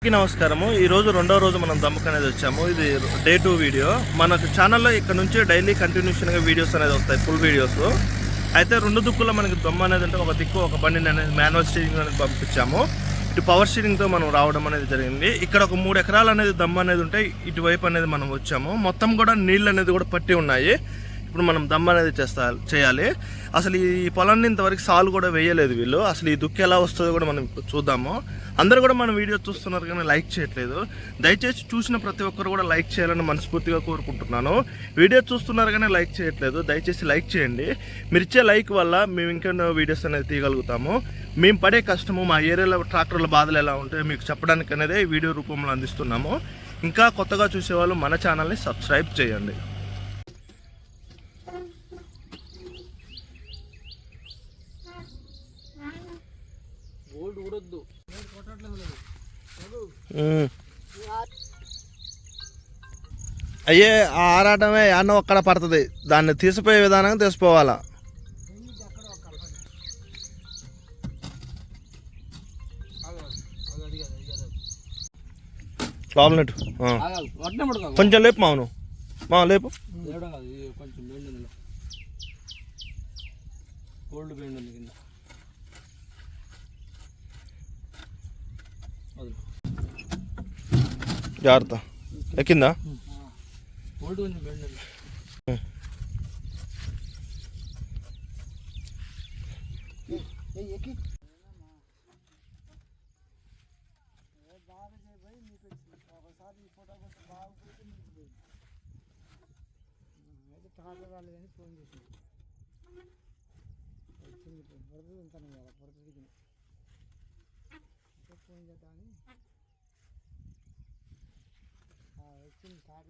అందరికీ నమస్కారము. ఈ రోజు రెండో రోజు మనం దమ్మక్ అనేది వచ్చాము. ఇది డే టూ వీడియో. మనకు ఛానల్లో ఇక్కడ నుంచి డైలీ కంటిన్యూషన్గా వీడియోస్ అనేది వస్తాయి ఫుల్ వీడియోస్ అయితే రెండు దుక్కుల్లో మనకి దమ్మ అనేది అంటే ఒక దిక్కు ఒక బండిని అనేది మాన్యువల్ స్టీరింగ్ అనేది పంపించాము. ఇటు పవర్ స్టీరింగ్తో మనం రావడం అనేది జరిగింది. ఇక్కడ ఒక మూడు ఎకరాలు అనేది దమ్మ అనేది ఉంటే ఇటువైపు అనేది మనం వచ్చాము. మొత్తం కూడా నీళ్ళు అనేది కూడా పట్టి ఉన్నాయి. ఇప్పుడు మనం దమ్ అనేది చేస్తా చేయాలి. అసలు ఈ పొలాన్ని ఇంతవరకు సాలు కూడా వేయలేదు వీళ్ళు. అసలు ఈ దుక్కి ఎలా వస్తుందో కూడా మనం చూద్దాము. అందరూ కూడా మన వీడియో చూస్తున్నారు కానీ లైక్ చేయట్లేదు. దయచేసి చూసిన ప్రతి ఒక్కరు కూడా లైక్ చేయాలని మనస్ఫూర్తిగా కోరుకుంటున్నాను. వీడియో చూస్తున్నారు కానీ లైక్ చేయట్లేదు. దయచేసి లైక్ చేయండి. మీరు ఇచ్చే లైక్ వల్ల మేము ఇంకెన్నో వీడియోస్ అనేది తీయగలుగుతాము. మేము పడే కష్టము మా ఏరియాలో ట్రాక్టర్ల బాధలు ఎలా ఉంటాయో మీకు చెప్పడానికి అనేది వీడియో రూపంలో అందిస్తున్నాము. ఇంకా కొత్తగా చూసేవాళ్ళు మన ఛానల్ని సబ్స్క్రైబ్ చేయండి గోల్డ్ ఊడొద్దు నేను కొట్టట్లేదు లేదు ఉమ్. అయ్యే ఆ ఆరాటమే అన్న ఒక్కడ పడుతుంది. దాన్ని తీసిపోయే విధానంగా తీసిపోవాలా? అది కొంచెం లేపు మావును. మా లేపు. కొంచెం బెండ్ గోల్డ్ బెండ్ ఉంది కింద. జాగ్రత్త ఎక్కిందా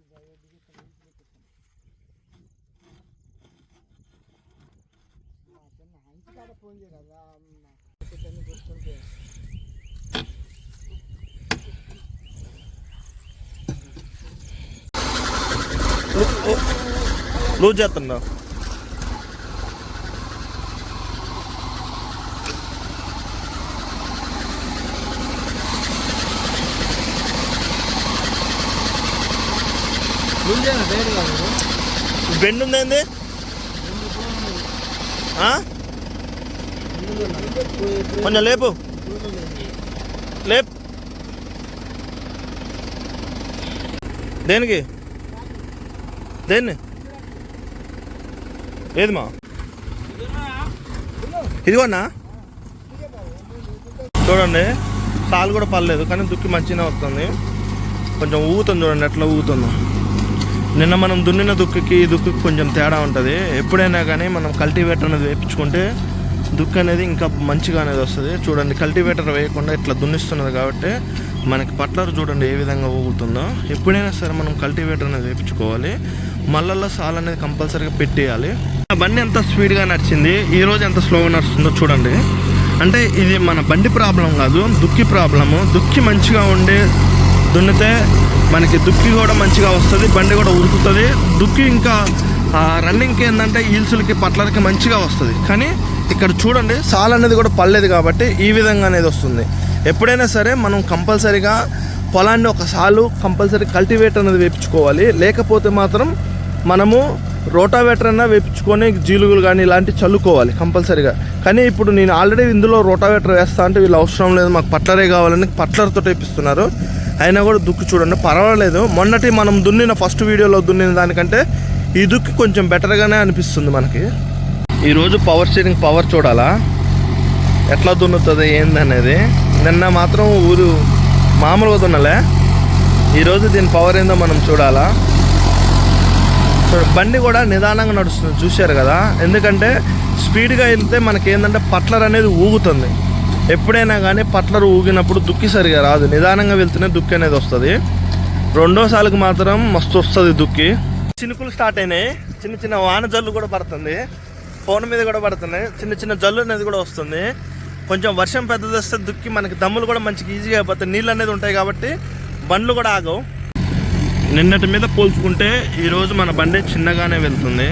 గోల్డ్ కొంచెం బెండ్ ఫోన్ లూజ్ చేస్తున్నా ముందేనా డైరెక్ట్ కాదు బెండ్ ఉందేంది కొంచెం లేపు. లేపు. దేనికి? దేన్ని? ఏదిమా? ఇదిగోనా? చూడండి సాలు కూడా పర్లేదు కానీ దుక్కి మంచిగానే వస్తుంది. కొంచెం ఊగుతుంది చూడండి ఎట్లా ఊగుతుందో. నిన్న మనం దున్నిన దుక్కుకి దుక్కుకి కొంచెం తేడా ఉంటుంది. ఎప్పుడైనా కానీ మనం కల్టివేటర్ అనేది వేయించుకుంటే దుక్కు అనేది ఇంకా మంచిగా అనేది వస్తుంది. చూడండి కల్టివేటర్ వేయకుండా ఇట్లా దున్నిస్తున్నది కాబట్టి మనకి పట్లరు చూడండి ఏ విధంగా ఊగుతుందో. ఎప్పుడైనా సరే మనం కల్టివేటర్ అనేది వేయించుకోవాలి. మళ్ళల్లో సాల్ అనేది కంపల్సరీగా పెట్టేయాలి. ఆ బండి ఎంత స్పీడ్గా నడిచింది ఈరోజు ఎంత స్లోగా నడుస్తుందో చూడండి. అంటే ఇది మన బండి ప్రాబ్లం కాదు దుక్కి ప్రాబ్లము. దుక్కి మంచిగా ఉండి దున్నితే మనకి దుక్కి కూడా మంచిగా వస్తుంది బండి కూడా ఉరుకుతుంది. దుక్కి ఇంకా రన్నింగ్కి ఏంటంటే ఈల్సులకి పట్లకి మంచిగా వస్తుంది. కానీ ఇక్కడ చూడండి సాల్ అనేది కూడా పడలేదు కాబట్టి ఈ విధంగా అనేది వస్తుంది. ఎప్పుడైనా సరే మనం కంపల్సరీగా పొలాన్ని ఒక సాలు కంపల్సరీ కల్టివేటర్ అనేది వేపించుకోవాలి. లేకపోతే మాత్రం మనము రోటావేటర్ అయినా వేపించుకొని జీలుగులు కానీ ఇలాంటివి చల్లుకోవాలి కంపల్సరీగా. కానీ ఇప్పుడు నేను ఆల్రెడీ ఇందులో రోటావేటర్ వేస్తా అంటే వీళ్ళు అవసరం లేదు మాకు పట్లరే కావాలని పట్లర్తో వేపిస్తున్నారు. అయినా కూడా దుక్కు చూడండి. పర్వాలేదు. మొన్నటి మనం దున్నిన ఫస్ట్ వీడియోలో దున్నిన దానికంటే ఈ దుక్కి కొంచెం బెటర్గానే అనిపిస్తుంది మనకి. ఈరోజు పవర్ స్టీరింగ్ పవర్ చూడాలా? ఎట్లా దున్నుతుంది ఏందనేది? నిన్న మాత్రం ఊరు మామూలుగా దున్నలే. ఈరోజు దీని పవర్ ఏందో మనం చూడాలా? బండి కూడా నిదానంగా నడుస్తుంది చూశారు కదా? ఎందుకంటే స్పీడ్గా వెళ్తే మనకి ఏంటంటే పట్లర్ అనేది ఊగుతుంది. ఎప్పుడైనా కానీ పట్లరు ఊగినప్పుడు దుక్కి సరిగా రాదు. నిదానంగా వెళ్తేనే దుక్కి అనేది వస్తుంది. రెండోసారికి మాత్రం మస్తు వస్తుంది దుక్కి. చినుకులు స్టార్ట్ అయినాయి. చిన్న చిన్న వాన జల్లు కూడా పడుతుంది. ఫోన్ మీద కూడా పడుతున్నాయి. చిన్న చిన్న జల్లు అనేది కూడా వస్తుంది. కొంచెం వర్షం పెద్దది వస్తే దుక్కి మనకి దమ్ములు కూడా మంచిగా ఈజీగా అయిపోతాయి. నీళ్ళు అనేది ఉంటాయి కాబట్టి బండ్లు కూడా ఆగవు. నిన్నటి మీద పోల్చుకుంటే ఈరోజు మన బండి చిన్నగానే వెళ్తుంది.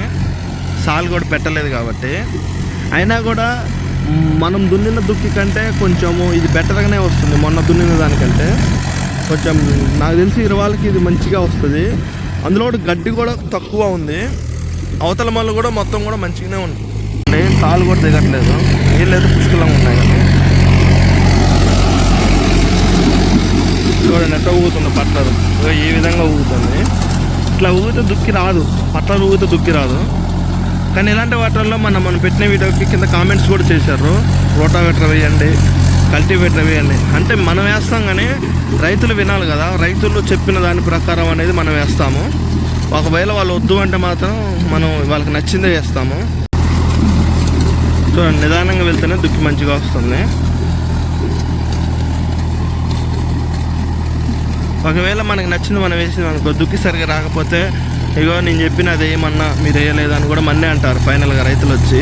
సాల్ కూడా పెట్టలేదు కాబట్టి. అయినా కూడా మనం దున్నిన దుక్కి కంటే కొంచెము ఇది బెటర్గానే వస్తుంది మొన్న దున్నిన దానికంటే. కొంచెం నాకు తెలిసి ఇరవాళ్ళకి ఇది మంచిగా వస్తుంది. అందులో గడ్డి కూడా తక్కువ ఉంది. అవతల మళ్ళీ కూడా మొత్తం కూడా మంచిగానే ఉంది. కాలు కూడా దిగట్లేదు. నీళ్ళు అయితే పుష్కలంగా ఉన్నాయి. కానీ చూడండి ఎట్లా ఊగుతుంది పట్లరు ఏ ఈ విధంగా ఊగుతుంది. ఇట్లా ఊగితే దుక్కి రాదు. పట్లరు ఊగితే దుక్కి రాదు. కానీ ఇలాంటి వాటిల్లో మనం మనం పెట్టిన వీడియోకి కింద కామెంట్స్ కూడా చేశారు. రోటావేటర్ వేయండి కల్టివేటర్ వేయండి. అంటే మనం వేస్తాం కానీ రైతులు వినాలి కదా. రైతులు చెప్పిన దాని ప్రకారం అనేది మనం వేస్తాము. ఒకవేళ వాళ్ళు వద్దు అంటే మాత్రం మనం వాళ్ళకి నచ్చిందే వేస్తాము. సో నిదానంగా వెళ్తేనే దుక్కి మంచిగా వస్తుంది. ఒకవేళ మనకు నచ్చింది మనం వేసింది అనుకో దుక్కి సరిగా రాకపోతే ఇగో నేను చెప్పిన అది ఏమన్నా మీరు వేయలేదని కూడా మన్నే అంటారు ఫైనల్గా రైతులు వచ్చి.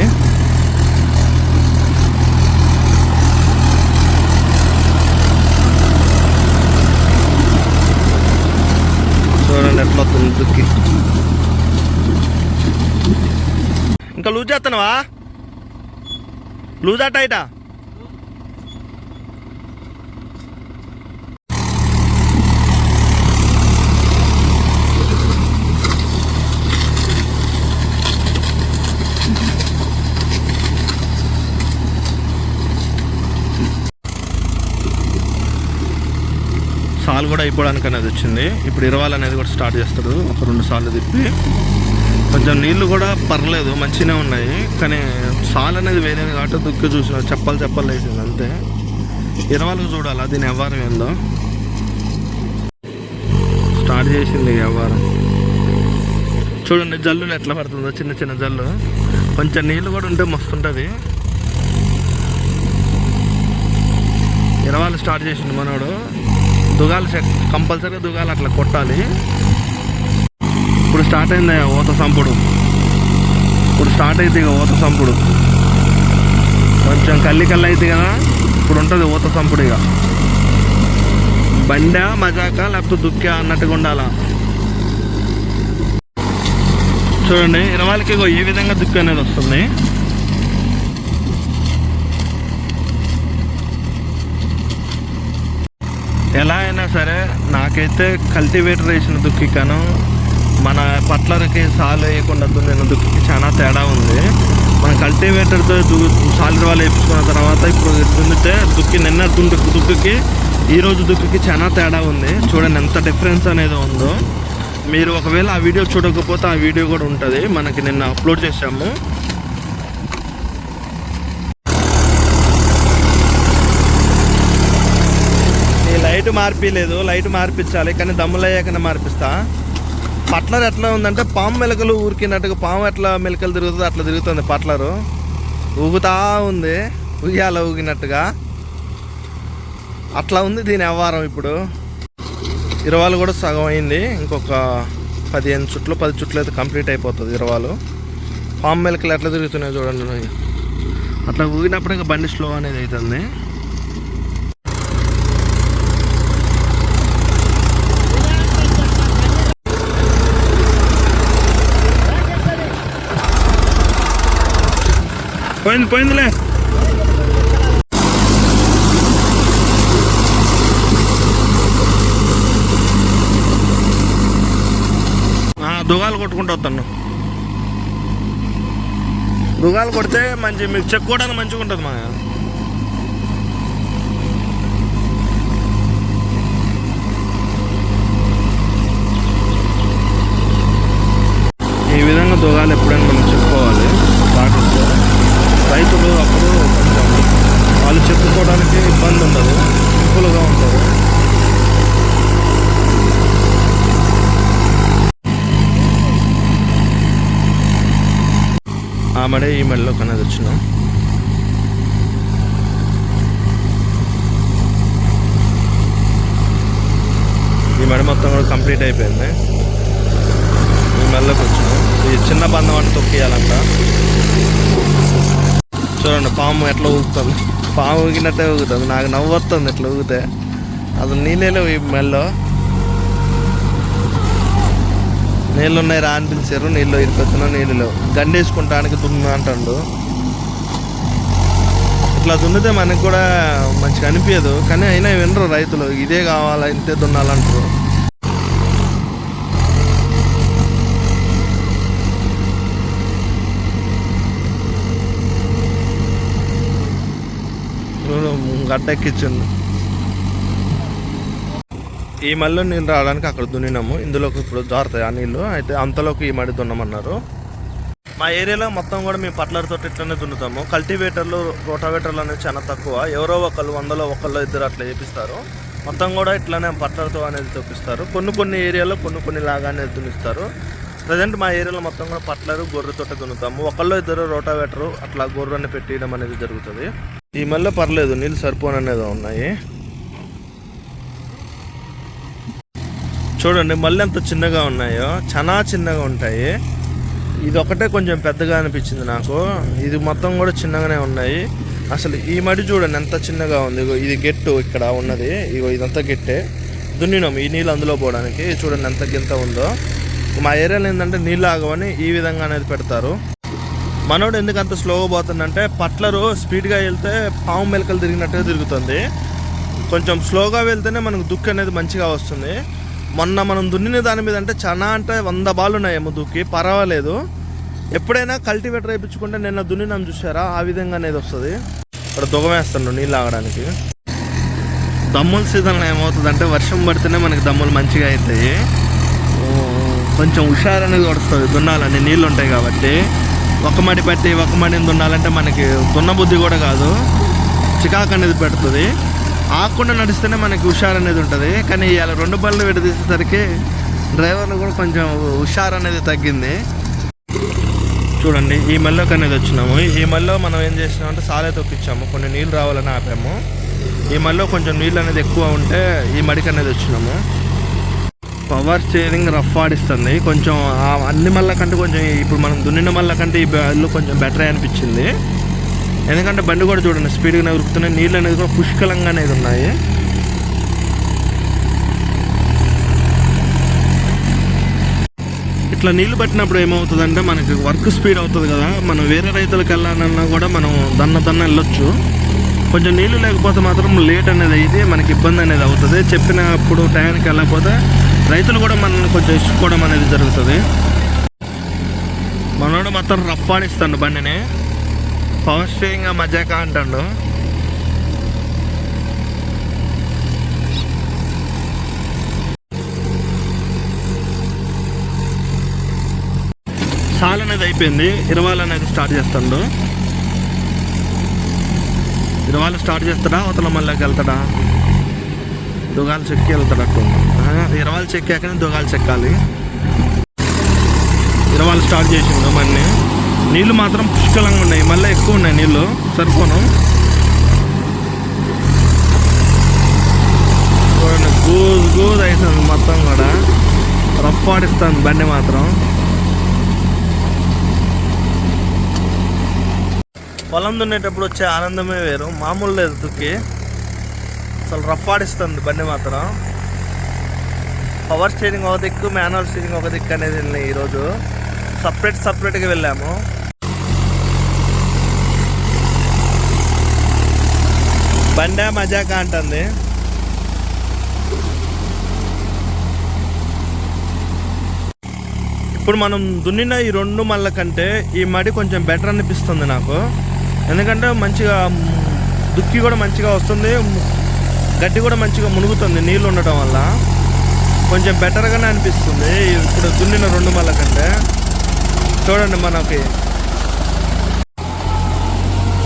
చూడండి ఎట్లా వస్తుంది దుక్కి. ఇంకా లూజ్ చేస్తున్నావా? లూజ్ అట్టయిటా సాల్ కూడా అయిపోవడానికి అనేది వచ్చింది. ఇప్పుడు ఇరవాలు అనేది కూడా స్టార్ట్ చేస్తాడు. ఒక రెండు సార్లు తిప్పి కొంచెం నీళ్ళు కూడా పర్లేదు మంచిగానే ఉన్నాయి. కానీ సాల్ అనేది వేరేది కాబట్టి దుక్కి చూసిన చెప్పలు చెప్పలు వేసింది అంతే. ఇరవాలకు చూడాలా దీని వ్యవహారం ఏందో. స్టార్ట్ చేసింది ఈ వ్యవహారం. చూడండి జల్లు ఎట్లా పడుతుందో చిన్న చిన్న జల్లు. కొంచెం నీళ్ళు కూడా ఉంటే మస్తు ఉంటుంది ఇరవాలు స్టార్ట్ చేసిండు మనోడు. దుగాలు కంపల్సరీగా దుగాలు అట్లా కొట్టాలి. ఇప్పుడు స్టార్ట్ అయింది ఓత సంపుడు. ఇప్పుడు స్టార్ట్ అయింది ఇక ఓత సంపుడు. కొంచెం కల్లి కల్లి అయితే కదా ఇప్పుడు ఉంటుంది ఊత సంపుడు ఇక. బండ మజాక లేకపోతే దుక్కా అన్నట్టుగా ఉండాలా? చూడండి ఇరవాలకి ఈ విధంగా దుక్కు అనేది వస్తుంది. ఎలా అయినా సరే నాకైతే కల్టివేటర్ వేసిన దుక్కి మన పట్లరకి సాలు వేయకుండా దున్నిన దుక్కికి చాలా తేడా ఉంది. మన కల్టివేటర్తో దు సాలు వాళ్ళు వేయించుకున్న తర్వాత ఇప్పుడు దున్నితే దుక్కి నిన్న దుండు దుక్కుకి ఈరోజు దుక్కుకి చాలా తేడా ఉంది. చూడండి ఎంత డిఫరెన్స్ అనేది ఉందో. మీరు ఒకవేళ ఆ వీడియో చూడకపోతే ఆ వీడియో కూడా ఉంటుంది. మనకి నిన్న అప్లోడ్ చేసాము లైట్ మార్పిలేదు లైట్ మార్పించాలి కానీ దమ్ములయ్యాకనే మార్పిస్తా. పట్లర్ ఎట్లా ఉందంటే పాము మెలకలు ఊరికినట్టుగా పాము ఎట్లా మెలకలు తిరుగుతుందో అట్లా తిరుగుతుంది పట్లరు. ఊగుతా ఉంది ఉయ్యాల ఊగినట్టుగా. అట్లా ఉంది దీని వ్యవహారం ఇప్పుడు. ఇరవాలు కూడా సగం అయింది ఇంకొక పదిహేను చుట్లు పది చుట్లు అయితే కంప్లీట్ అయిపోతుంది ఇరవాలు. పాము మెలకలు ఎట్లా తిరుగుతున్నాయి చూడండి. అట్లా ఊగినప్పుడు ఇంకా బండి స్లో అనేది అవుతుంది. పోయింది పోయిందిలే. ఆ, దుగాలు కొట్టుకుంటూ వస్తాను దుగాలు కొడితే మంచి మీకు చెక్కుకోవడానికి మంచిగా ఉంటుంది మా ఈ విధంగా దుగాలు ఎప్పుడైనా రైతులు అప్పుడు కొంచెం వాళ్ళు చెప్పుకోవడానికి ఇబ్బంది ఉండదు సింపుల్గా ఉంటుంది ఆ మడే ఈ మెడలో కనేది వచ్చినాం ఈ మెడ మొత్తం కూడా కంప్లీట్ అయిపోయింది. ఈ మెడలోకి వచ్చినాం ఈ చిన్న బంధం అంటే తొక్కియాలంట. చూడండి పాము ఎట్లా ఊగుతుంది. పాము ఊగినట్టే ఊగుతుంది. నాకు నవ్వు వస్తుంది ఇట్లా ఊగితే. అసలు నీళ్ళే లేవు ఈ మెల్లో. నీళ్ళు ఉన్నాయి రా అనిపించారు. నీళ్ళు ఇరికొచ్చిన నీళ్ళు గండేసుకుంటానికి గండి దున్ను అంటాడు. ఇట్లా దున్నితే మనకు కూడా మంచిగా అనిపించదు కానీ అయినా వినరు రైతులు. ఇదే కావాలా ఇంతే దున్నాలంటారు. చూడు, ఈ మళ్ళీ నీళ్ళు రావడానికి అక్కడ దున్నినాము. ఇందులోకి ఇప్పుడు జారుతాయి ఆ నీళ్ళు. అయితే అంతలోకి ఈ మడి దున్నమన్నారు. మా ఏరియాలో మొత్తం కూడా మేము పట్లర్తో ఇట్లనే దున్నుతాము. కల్టివేటర్లు రోటావేటర్లు అనేది చాలా తక్కువ. ఎవరో ఒకళ్ళు వందలో ఒకళ్ళు ఇద్దరు అట్లా చేపిస్తారు. మొత్తం కూడా ఇట్లానే పట్లర్తో అనేది తొప్పిస్తారు కొన్ని కొన్ని ఏరియాలో కొన్ని కొన్ని లాగా అనేది దున్నిస్తారు. ప్రజెంట్ మా ఏరియాలో మొత్తం కూడా పట్లరు గొర్రెతోట దున్నుతాము. ఒకళ్ళు ఇద్దరు రోటావేటరు అట్లా గొర్రెని పెట్టడం అనేది జరుగుతుంది. ఈ మళ్ళీ పర్లేదు నీళ్ళు సరిపోను అనేది ఉన్నాయి. చూడండి మళ్ళీ ఎంత చిన్నగా ఉన్నాయో చాలా చిన్నగా ఉంటాయి. ఇది ఒకటే కొంచెం పెద్దగా అనిపించింది నాకు. ఇది మొత్తం కూడా చిన్నగానే ఉన్నాయి. అసలు ఈ మడి చూడండి ఎంత చిన్నగా ఉంది. ఇది గెట్టు ఇక్కడ ఉన్నది. ఇగో ఇదంతా గెట్టే. దున్నినాం ఈ నీళ్ళు అందులో పోవడానికి. చూడండి ఎంత గింత ఉందో. మా ఏరియాలో ఏంటంటే నీళ్ళు ఆగవని ఈ విధంగా అనేది పెడతారు. మనోడు ఎందుకు అంత స్లోగా పోతుందంటే పట్లరు స్పీడ్గా వెళ్తే పాము మెలకలు తిరిగినట్టుగా తిరుగుతుంది. కొంచెం స్లోగా వెళ్తేనే మనకు దుక్కి అనేది మంచిగా వస్తుంది. మొన్న మనం దున్నిన దాని మీద అంటే చాలా అంటే వంద బాలు ఉన్నాయేమో దుక్కి పర్వాలేదు. ఎప్పుడైనా కల్టివేటర్ వేయించుకుంటే నిన్న దున్నినాం చూసారా ఆ విధంగా అనేది వస్తుంది. ఇక్కడ దుగమేస్తాను నీళ్ళు ఆగడానికి దమ్ముల సీజన్లో ఏమవుతుందంటే వర్షం పడితేనే మనకి దమ్ములు మంచిగా అవుతాయి. కొంచెం హుషారు అనేది వస్తుంది దున్నాలని నీళ్ళు ఉంటాయి కాబట్టి. ఒక మడి పెట్టి ఒక మడి దున్నాలంటే మనకి దున్న బుద్ధి కూడా కాదు. చికాకు అనేది పెడుతుంది. ఆకుండా నడిస్తేనే మనకి హుషారు అనేది ఉంటుంది. కానీ ఇలా రెండు బళ్ళు విడదీసేసరికి డ్రైవర్లు కూడా కొంచెం హుషారు అనేది తగ్గింది. చూడండి ఈ మల్లోకి అనేది వచ్చినాము. ఈ మల్లో మనం ఏం చేసినామంటే సాలే తొక్కిచ్చాము. కొన్ని నీళ్ళు రావాలని ఆపాము. ఈ మల్లో కొంచెం నీళ్ళు అనేది ఎక్కువ ఉంటే ఈ మడికి అనేది వచ్చినాము. పవర్ స్టీరింగ్ రఫ్ ఆడిస్తుంది. కొంచెం అన్ని మళ్ళ కంటే కొంచెం ఇప్పుడు మనం దున్నిన మళ్ళ కంటే ఈ బళ్ళు కొంచెం బెటర్ అనిపించింది. ఎందుకంటే బండి కూడా చూడండి స్పీడ్గా ఉరుకుతున్నాయి నీళ్ళు అనేది కూడా పుష్కలంగా అనేది ఉన్నాయి. ఇట్లా నీళ్ళు పట్టినప్పుడు ఏమవుతుందంటే మనకి వర్క్ స్పీడ్ అవుతుంది కదా. మనం వేరే రైతులకు వెళ్ళాలన్నా కూడా మనం దన్న దన్న వెళ్ళొచ్చు. కొంచెం నీళ్ళు లేకపోతే మాత్రం లేట్ అనేది అయితే మనకి ఇబ్బంది అనేది అవుతుంది. చెప్పినప్పుడు టైంకి వెళ్ళకపోతే రైతులు కూడా మనల్ని కొంచెం ఇచ్చుకోవడం అనేది జరుగుతుంది. మనోడు మొత్తం రఫ్ ఆడిస్తాడు బండిని. పవర్ స్టీరింగ్ మజాక అంటాడు. సాల్ అనేది అయిపోయింది. ఇరవాల్ అనేది స్టార్ట్ చేస్తాడు. ఇరవాలు స్టార్ట్ చేస్తాడా? అవతల మళ్ళీకి వెళ్తాడా? దుగాలు చెక్కి వెళ్తాడట్టు ఇరవాలు చెక్కాకనే దుగాలు చెక్కాలి. ఇరవాలు స్టార్ట్ చేసిండు మన్ని. నీళ్ళు మాత్రం పుష్కలంగా ఉన్నాయి. మళ్ళీ ఎక్కువ ఉన్నాయి నీళ్ళు సరిపోను. చూడండి గూజ్ గూజ్ అవుతుంది మొత్తం కూడా. రఫ్ ఆడిస్తుంది బండి మాత్రం. పొలం దున్నేటప్పుడు వచ్చే ఆనందమే వేరు. మామూలు లేదు దుక్కి. అసలు రఫ్ ఆడిస్తుంది బండి మాత్రం. పవర్ స్టీరింగ్ ఒక దిక్కు మాన్యువల్ స్టీరింగ్ ఒక దిక్కు అనేది వెళ్ళినాయి ఈరోజు. సపరేట్ సపరేట్గా వెళ్ళాము. బండే మజాకా అంటుంది. ఇప్పుడు మనం దున్నిన ఈ రెండు మళ్ళ కంటే ఈ మడి కొంచెం బెటర్ అనిపిస్తుంది నాకు. ఎందుకంటే మంచిగా దుక్కి కూడా మంచిగా వస్తుంది. గడ్డి కూడా మంచిగా మునుగుతుంది నీళ్ళు ఉండటం వల్ల. కొంచెం బెటర్గానే అనిపిస్తుంది. ఇప్పుడు దున్నిన రెండు మళ్ళ కంటే. చూడండి మనకి.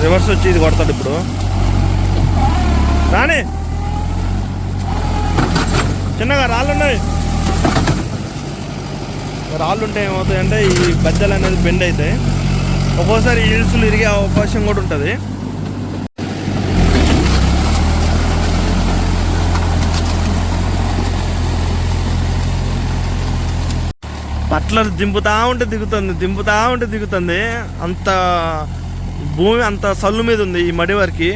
రివర్స్ వచ్చి ఇది కొడతాడు ఇప్పుడు. రాని చిన్నగా రాళ్ళు ఉన్నాయి రాళ్ళు ఉంటే ఏమవుతాయంటే ఈ బజ్జలు అనేది బెండ్ అవుతాయి ఒక్కోసారి ఇల్సులు ఇరిగే అవకాశం కూడా ఉంటుంది. బట్టలు దింపుతా ఉంటే దిగుతుంది దింపుతా ఉంటే దిగుతుంది. అంత భూమి అంత సల్లు మీద ఉంది ఈ మడి వరకు.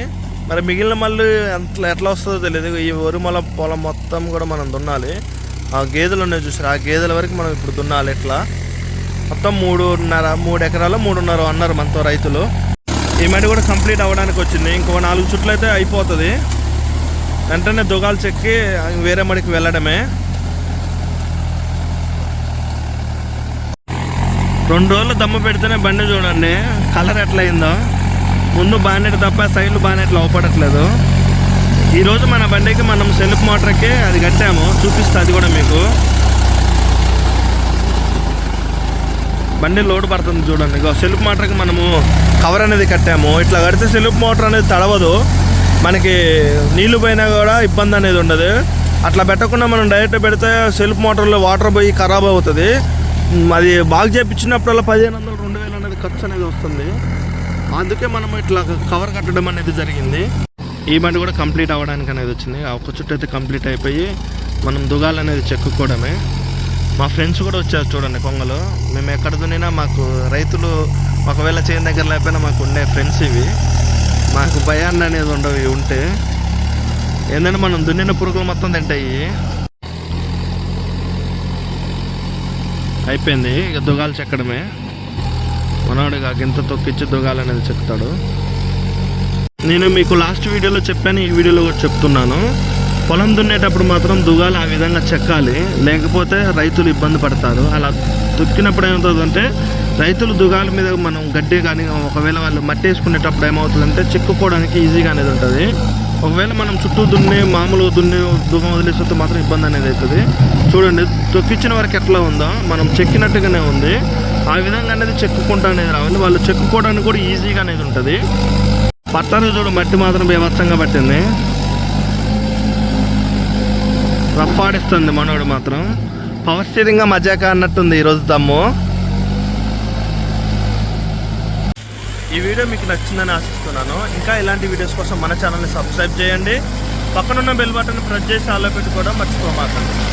మరి మిగిలిన మళ్ళీ ఎంత ఎట్లా వస్తుందో తెలియదు. ఈ వరుమల పొలం మొత్తం కూడా మనం దున్నాలి. ఆ గేదెలు ఉన్నాయి చూసారు? ఆ గేదెల వరకు మనం ఇప్పుడు దున్నాలి ఇట్లా. మొత్తం మూడున్నర మూడు ఎకరాలు మూడున్నర అన్నారు మనతో రైతులు. ఈ మడి కూడా కంప్లీట్ అవ్వడానికి వచ్చింది. ఇంకో నాలుగు చుట్లు అయితే అయిపోతుంది. వెంటనే దుగాలు చెక్కి వేరే మడికి వెళ్ళడమే. రెండు రోజులు దమ్ము పెడితేనే బండి చూడండి. కలర్ ఎట్లా అయిందో ముందు బానెట్ తప్ప సైడ్లు బానెట్లు అవపడట్లేదు. ఈరోజు మన బండికి మనం సెల్ఫ్ మోటార్కి అది కట్టాము. చూపిస్తా అది కూడా మీకు. బండి లోడ్ పడుతుంది చూడండి. ఇక సెల్ఫ్ మోటార్కి మనము కవర్ అనేది కట్టాము. ఇట్లా కడితే సెల్ఫ్ మోటార్ అనేది తడవదు. మనకి నీళ్ళు పోయినా కూడా ఇబ్బంది అనేది ఉండదు. అట్లా పెట్టకుండా మనం డైరెక్ట్ పెడితే సెల్ఫ్ మోటార్లో వాటర్ పోయి ఖరాబ్ అవుతుంది. అది బాగు చేయించినప్పుడల్లా పదిహేను వందలు రెండు వేలు అనేది ఖర్చు అనేది వస్తుంది. అందుకే మనం ఇట్లా కవర్ కట్టడం అనేది జరిగింది. ఈ బండి కూడా కంప్లీట్ అవ్వడానికి అనేది వచ్చింది. ఆ ఒక్క చుట్టూ అయితే కంప్లీట్ అయిపోయి మనం దుగాలు అనేది చెక్కుకోవడమే. మా ఫ్రెండ్స్ కూడా వచ్చారు చూడండి కొంగలు. మేము ఎక్కడ దున్నినా మాకు రైతులు ఒకవేళ చేయని దగ్గర లేకపోయినా మాకు ఉండే ఫ్రెండ్స్ ఇవి. మాకు భయాన్ని అనేది ఉండవు ఇవి ఉంటే. ఏంటంటే మనం దున్నిన పురుగులు మొత్తం తింటాయి. అయిపోయింది. ఇక దుగాలు చెక్కడమే మనవాడు ఇక గింత తొక్కిచ్చి దుగాలు అనేది నేను మీకు లాస్ట్ వీడియోలో చెప్పాను ఈ వీడియోలో కూడా చెప్తున్నాను. పొలం దున్నేటప్పుడు మాత్రం దుగాలు ఆ విధంగా చెక్కాలి. లేకపోతే రైతులు ఇబ్బంది పడతారు. అలా దుక్కినప్పుడు ఏమవుతుందంటే రైతులు దుగాల మీద మనం గడ్డి కానీ ఒకవేళ వాళ్ళు మట్టి వేసుకునేటప్పుడు ఏమవుతుందంటే చెక్కుకోవడానికి ఈజీగా అనేది ఉంటుంది. ఒకవేళ మనం చుట్టూ దున్ని మామూలు దున్ని దుమ్మ వదిలేస్తే మాత్రం ఇబ్బంది అనేది అవుతుంది. చూడండి తొక్కిచ్చిన వరకు ఎట్లా ఉందో? మనం చెక్కినట్టుగానే ఉంది. ఆ విధంగా అనేది చెక్కుకుంటా అనేది రావాలి. వాళ్ళు చెక్కుకోవడానికి కూడా ఈజీగా అనేది ఉంటుంది. పట్టాను చూడు మట్టి మాత్రం బీభత్సంగా పట్టింది. రఫ్ ఆడిస్తుంది మనోడు మాత్రం. పవర్ స్టీరింగ్గా మజాక అన్నట్టుంది ఈరోజు దమ్ము. ఈ వీడియో మీకు నచ్చిందని ఆశిస్తున్నాను. ఇంకా ఇలాంటి వీడియోస్ కోసం మన ఛానల్ని సబ్స్క్రైబ్ చేయండి. పక్కనున్న బెల్ బటన్ ప్రెస్ చేసి ఆలో పెట్టుకోవడం మర్చిపోమాకండి.